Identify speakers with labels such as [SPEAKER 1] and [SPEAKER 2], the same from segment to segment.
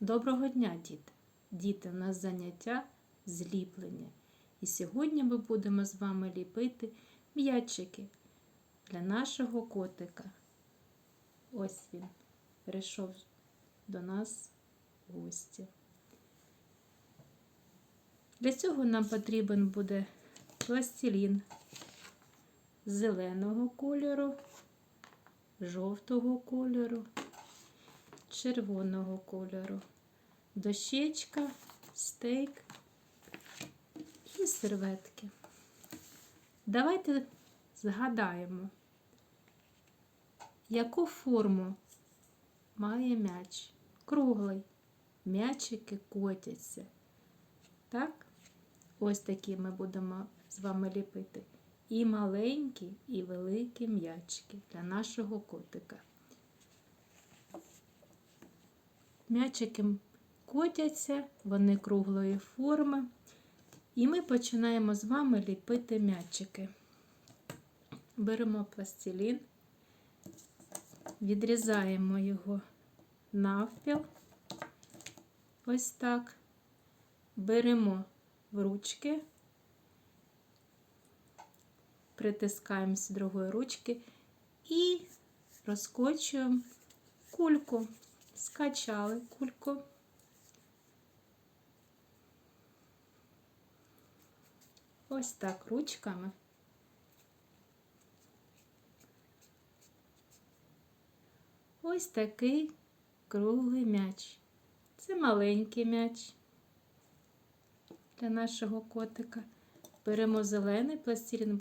[SPEAKER 1] Доброго дня, діти! Діти, у нас заняття зліплення. І сьогодні ми будемо з вами ліпити м'ячики для нашого котика. Ось він прийшов до нас в гості. Для цього нам потрібен буде пластилін зеленого кольору, жовтого кольору червоного кольору, дощечка, стейк і серветки. Давайте згадаємо, яку форму має м'яч. Круглий. М'ячики котяться. Так? Ось такі ми будемо з вами ліпити. І маленькі, і великі м'ячики для нашого котика. М'ячики котяться, вони круглої форми. І ми починаємо з вами ліпити м'ячики. Беремо пластилін, відрізаємо його навпіл. Ось так. Беремо в ручки, притискаємо з другої ручки і розкочуємо кульку скачали кульку. Ось так ручками. Ось такий круглий м'яч. Це маленький м'яч для нашого котика. Беремо зелений пластилін,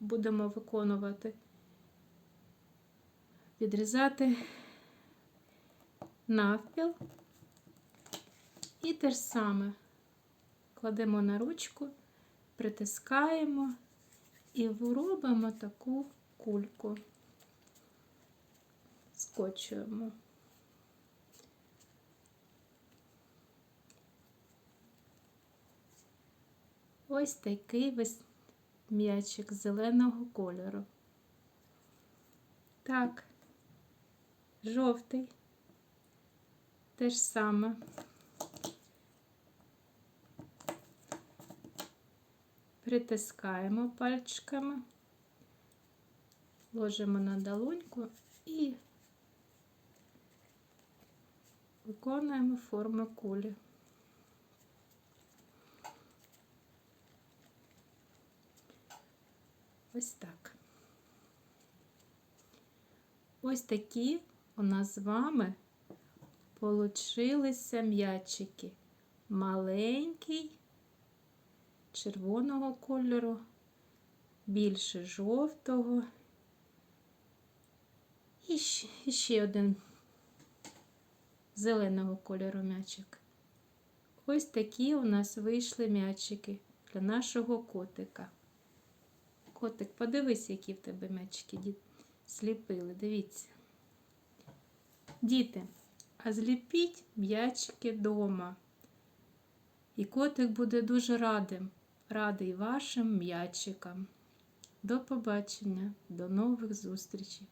[SPEAKER 1] будемо виконувати, відрізати навпіл. І те ж саме кладемо на ручку, притискаємо і робимо таку кульку, скочуємо. Ось такий весь м'ячик зеленого кольору. Так, жовтий. Те ж саме. Притискаємо пальчиками, ложимо на долоньку і виконуємо форму кулі. Ось так. Ось такі у нас з вами Получилися м'ячики маленький, червоного кольору, більше жовтого. І ще, один зеленого кольору м'ячик. Ось такі у нас вийшли м'ячики для нашого котика. Котик, подивись, які в тебе м'ячики сліпили. Дивіться. Діти. А зліпіть м'ячики дома. І котик буде дуже радим, радий вашим м'ячикам. До побачення, до нових зустрічей!